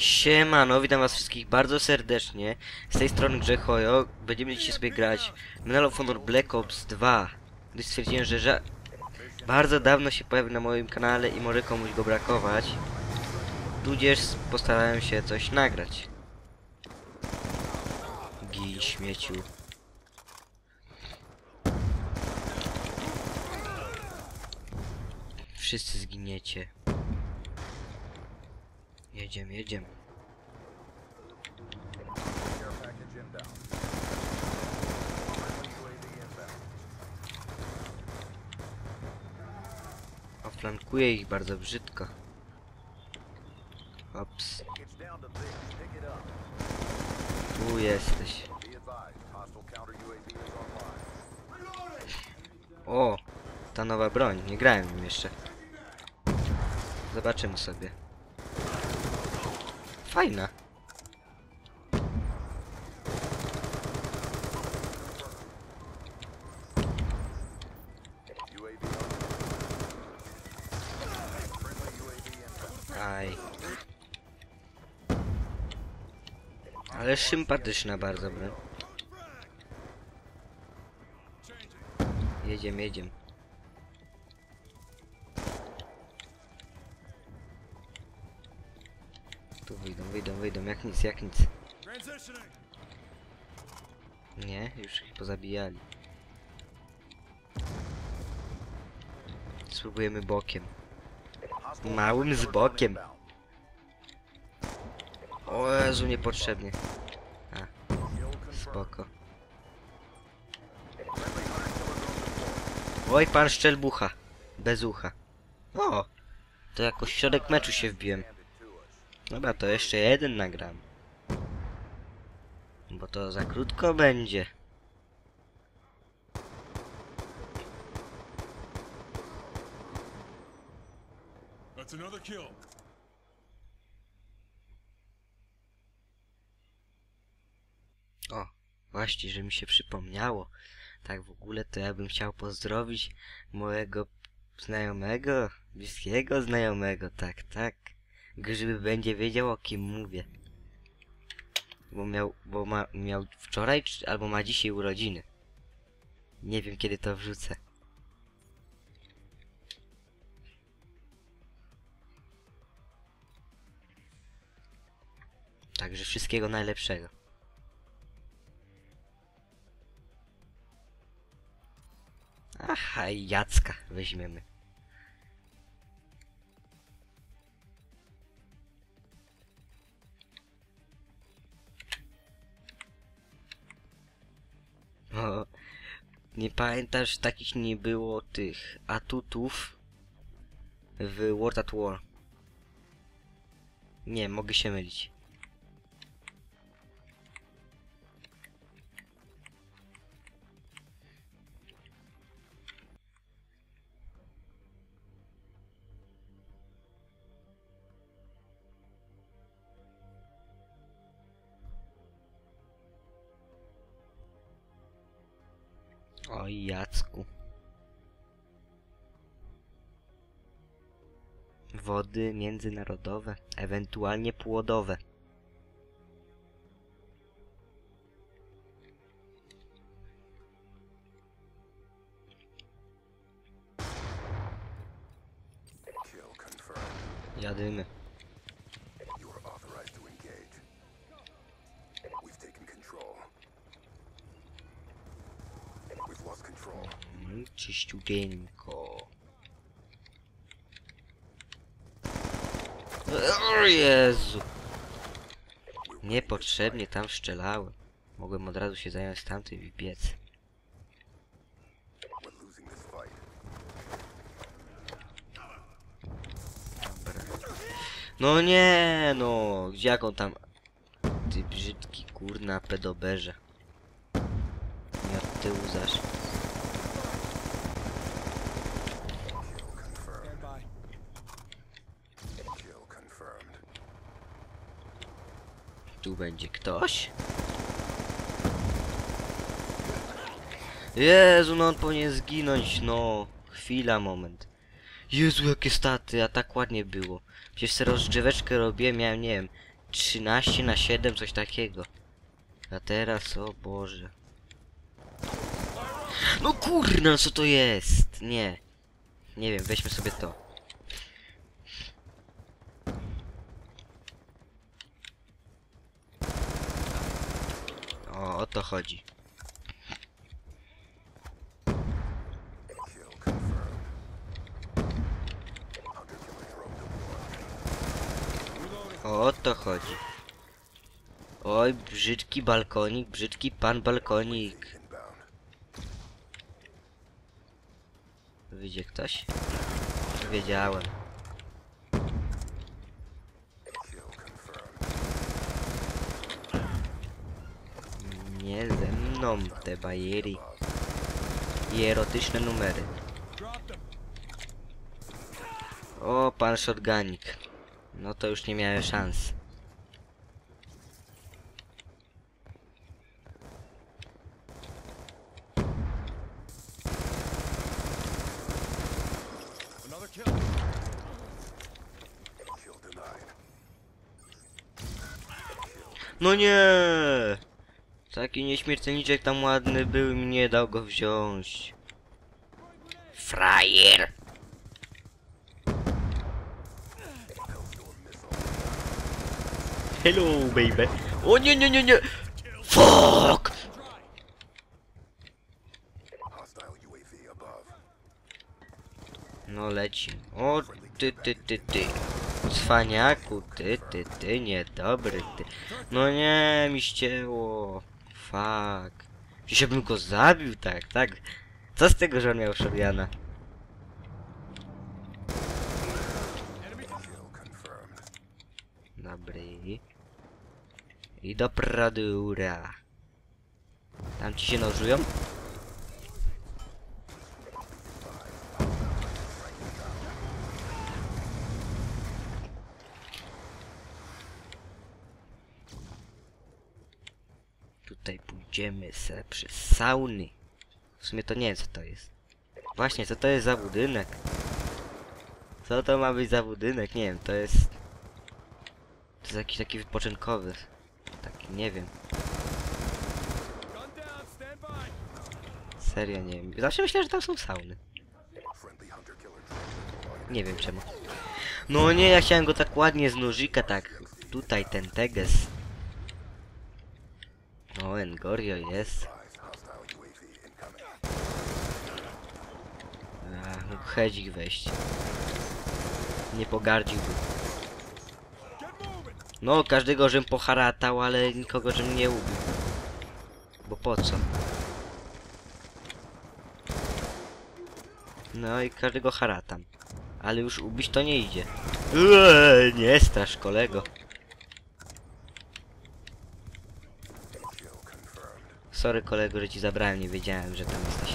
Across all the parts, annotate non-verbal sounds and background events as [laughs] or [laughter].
Siemano, witam was wszystkich bardzo serdecznie. Z tej strony Grzechojo. Będziemy dzisiaj sobie grać Medal of Honor Black Ops 2. Gdyż stwierdziłem, że ża bardzo dawno się pojawił na moim kanale i może komuś go brakować. Tudzież postarałem się coś nagrać. Gin śmieciu. Wszyscy zginiecie. Jedziemy, jedziemy. Inbound. Oflankuję ich bardzo brzydko. Ops, tu jesteś. O, ta nowa broń, nie grałem nim jeszcze. Zobaczymy sobie. Inbound. Aj. Ale sympatyczna bardzo broń. Jedziemy, jedziemy. Jak nic, jak nic. Nie, już ich pozabijali. Spróbujemy bokiem. Małym z bokiem. O Jezu, niepotrzebnie. Confirmed. Spoko. Oj, pan szczelbucha. Bez ucha. O! To jakoś środek meczu się wbiłem. Dobra, to jeszcze jeden nagram. Bo to za krótko będzie. That's another kill. O, właśnie, że mi się przypomniało. Tak w ogóle to ja bym chciał pozdrowić mojego znajomego, bliskiego znajomego, tak, tak. Grzyby będzie wiedział o kim mówię. Bo miał, bo ma, miał wczoraj, czy, albo ma dzisiaj urodziny. Nie wiem kiedy to wrzucę. Także wszystkiego najlepszego. Aha, i Jacka weźmiemy. Nie pamiętasz, takich nie było tych atutów w World at War. Nie, mogę się mylić. Oj, Jacku. Wody międzynarodowe, ewentualnie płodowe. Jadymy. Mm, Czyściuteńko. O Jezu! Niepotrzebnie tam strzelałem. Mogłem od razu się zająć tamtym i biec. Dobra. No nie, no. Gdzie jak on tam... Ty brzydki kurna pedoberze. Nie od tyłu. Kill confirmed. Kill confirmed. Tu będzie ktoś? Jezu, no on powinien zginąć, no. Chwila, moment. Jezu, jakie staty, a tak ładnie było. Przecież sobie rozgrzeweczkę robiłem, miałem, nie wiem, 13 na 7, coś takiego. A teraz, o Boże. No kurna, co to jest? Nie. Nie wiem, weźmy sobie to. O, to chodzi. O, to chodzi. Oj, brzydki balkonik, brzydki pan balkonik. Wyjdzie ktoś? Wiedziałem. Kill confirmed. Nie ze mną te bajery i erotyczne numery. O, pan shotgunik. No to już nie miałem szans. No nie! Taki nieśmiertelniczek tam ładny był i mi nie dał go wziąć. Frajer! Hello, baby. O nie, nie, nie, nie! Fuck! No leci. O, ty, ty, ty, ty. Cwaniaku, ty, ty, ty, niedobry, ty. No nie, mi ścięło. Fuck. Dzisiaj bym go zabił, tak, tak. Co z tego, że on miał confirmed. Dobry. I do pradura. Tam ci się nożują? Pójdziemy se przez sauny. W sumie to nie wiem co to jest. Właśnie, co to jest za budynek? Co to ma być za budynek? Nie wiem, to jest... To jest jakiś taki wypoczynkowy. Taki, nie wiem. Serio nie wiem. Zawsze myślałem, że tam są sauny. Nie wiem czemu. No nie, ja chciałem go tak ładnie z nożyka, tak. Tutaj ten teges. O, Engorio jest. A, mógł hedzik wejść. Nie pogardziłby. No, każdego żem poharatał, ale nikogo żem nie ubił. Bo po co? No i każdego haratam. Ale już ubić to nie idzie. Eee, nie strasz kolego. Kill confirmed. Sorry kolego, że ci zabrałem, nie wiedziałem, że tam jesteś.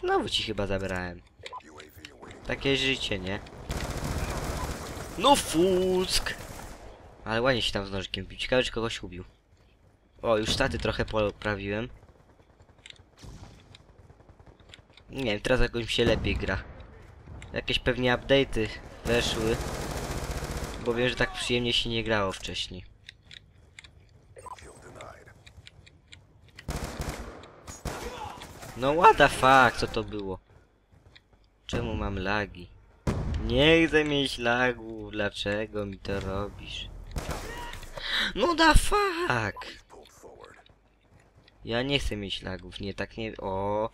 Znowu ci chyba zabrałem. Takie życie, nie? No fuck! Ale ładnie się tam z nożykiem bił. Ciekawe, czy kogoś ubił. O, już staty trochę poprawiłem. Nie wiem, teraz jakoś mi się lepiej gra. Jakieś pewnie update'y weszły. Bo wiem, że tak przyjemnie się nie grało wcześniej. Kill denied. No what the fuck, co to było? Czemu mam lagi? Nie chcę mieć lagów, dlaczego mi to robisz? No da fuck! Ja nie chcę mieć lagów, nie tak nie... O,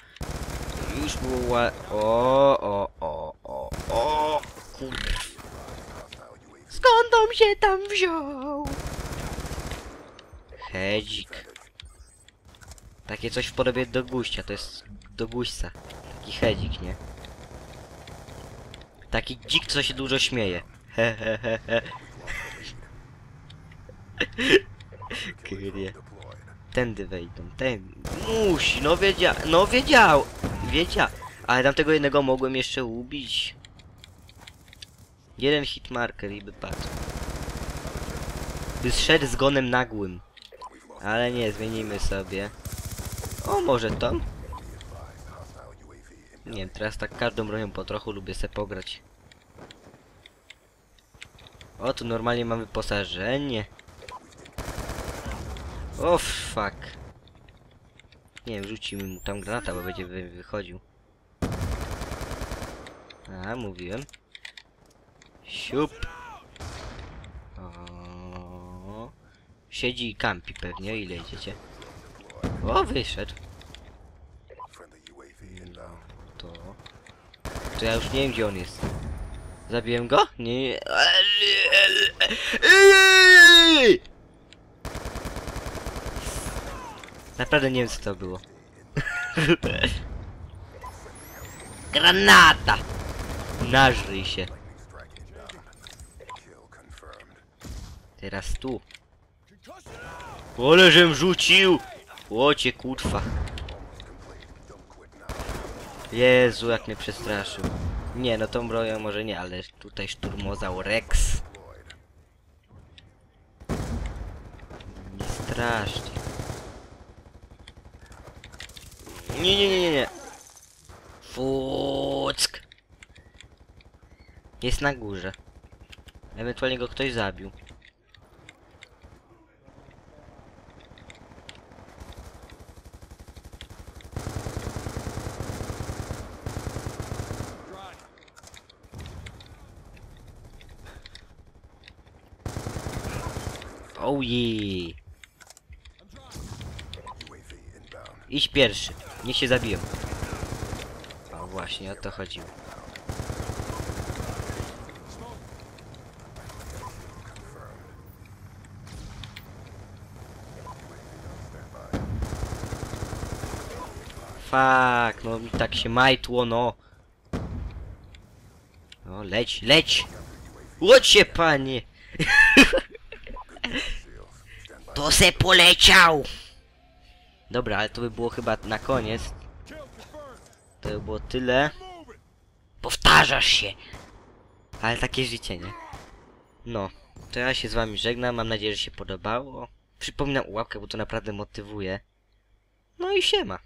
Już było ła... O, o, o, o, o! Kurw. Skąd on się tam wziął? Hedzik. Takie coś w podobie do guścia, to jest do guźca. Taki hedzik, nie? Taki dzik, co się dużo śmieje. [laughs] Deployed. Tędy wejdą, ten... Musi, no wiedział, no wiedział, wiedział. Ale tamtego jednego mogłem jeszcze ubić. Jeden hitmarker i by padł. By zszedł z gonem nagłym. Ale nie, zmienimy sobie. O, może in Nie wiem, teraz tak każdą bronią po trochu lubię se pograć. O, tu normalnie mam wyposażenie. O, fuck. Nie wiem, mu tam granata, bo będzie wy wychodził. A, mówiłem. Siup. O. Siedzi i kampi pewnie, ile idziecie? O, wyszedł. To... To ja już nie wiem, gdzie on jest. Zabiłem go? Nie. Naprawdę nie wiem, co to było. [laughs] Granata! Nażryj się. Teraz tu. Ole, żem rzucił! Łocie, now. Jezu, jak mnie przestraszył. Nie, no tą bronią może nie, ale tutaj szturmozał Rex. Nie strasznie. Nie, nie, nie, nie, nie. Fuck. Jest na górze. Ewentualnie go ktoś zabił. Oh yeah. Idź pierwszy. Niech się zabiją. O właśnie, o to chodziło. Fuck, no mi tak się majtło, no. No, leć, leć! Łodź się, panie! [laughs] To se poleciał! Dobra, ale to by było chyba na koniec. To by było tyle. Powtarzasz się! Ale takie życie, nie? No, to ja się z wami żegnam, mam nadzieję, że się podobało. Przypominam łapkę, bo to naprawdę motywuje. No i siema.